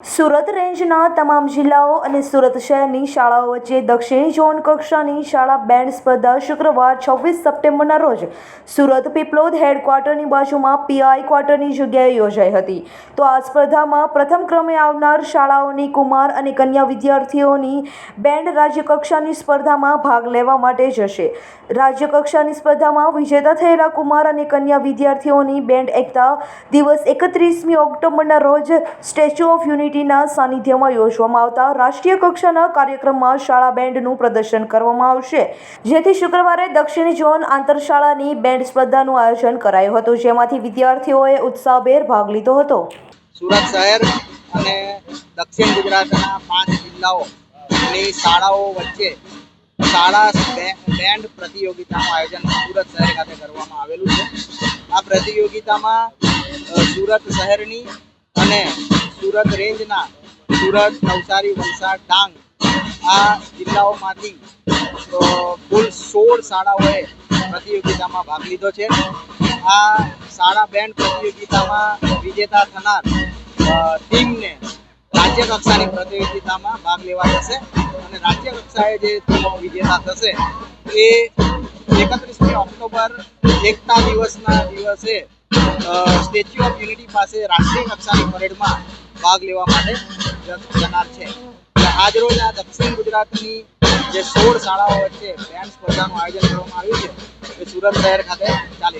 સુરત રેન્જના તમામ જિલ્લાઓ અને સુરત શહેરની શાળાઓ વચ્ચે દક્ષિણી ઝોન કક્ષાની શાળા બેન્ડ સ્પર્ધા શુક્રવાર છવ્વીસ સપ્ટેમ્બરના રોજ સુરત પીપલોદ હેડક્વાર્ટરની બાજુમાં પીઆઈ ક્વાર્ટરની જગ્યાએ યોજાઈ હતી. તો આ સ્પર્ધામાં પ્રથમ ક્રમે આવનાર શાળાઓની કુમાર અને કન્યા વિદ્યાર્થીઓની બેન્ડ રાજ્યકક્ષાની સ્પર્ધામાં ભાગ લેવા માટે જશે. રાજ્યકક્ષાની સ્પર્ધામાં વિજેતા થયેલા કુમાર અને કન્યા વિદ્યાર્થીઓની બેન્ડ એકતા દિવસ એકત્રીસમી ઓક્ટોબરના રોજ સ્ટેચ્યુ ઓફ યુનિટીના સાનિધ્યમાં યોજવામાં આવતા રાષ્ટ્રીય કક્ષાના કાર્યક્રમમાં શાળા બેન્ડનું પ્રદર્શન કરવામાં આવશે. જેથી શુક્રવારે દક્ષિણ ઝોન આંતરશાળાની બેન્ડ સ્પર્ધાનું આયોજન કરાયું હતું, જેમાંથી વિદ્યાર્થીઓએ ઉત્સાહભેર ભાગ લીધો હતો. સુરત શહેર અને દક્ષિણ ગુજરાતના પાંચ જિલ્લાઓની શાળાઓ વચ્ચે શાળા બેન્ડ પ્રતિયોગિતાનું આયોજન સુરત શહેર ખાતે કરવામાં આવેલું છે. આ પ્રતિયોગિતામાં સુરત શહેરની અને સુરત રેન્જના સુરત, નવસારી, વલસાડ, ડાંગ આ જિલ્લાઓમાંથી કુલ સોળ શાળાઓએ પ્રતિયોગિતામાં ભાગ લીધો છે. આ શાળા બેન્ડ પ્રતિયોગિતામાં વિજેતા થનાર ટીમને રાજ્ય કક્ષાની પ્રતિયોગિતામાં ભાગ લેવા જશે અને રાજ્ય કક્ષાએ જે વિજેતા થશે એ એકત્રીસમી ઓક્ટોબર એકતા દિવસના દિવસે સ્ટેચ્યુ ઓફ યુનિટી પાસે રાષ્ટ્રીય કક્ષાની પરેડમાં ભાગ લેવા માટે જનાર છે. આજરોજ આ દક્ષિણ ગુજરાતની જે સોળ શાળાઓ વચ્ચે બેન્ડ સ્પર્ધાનું આયોજન કરવામાં આવ્યું છે. એ સુરત શહેર ખાતે ચાલી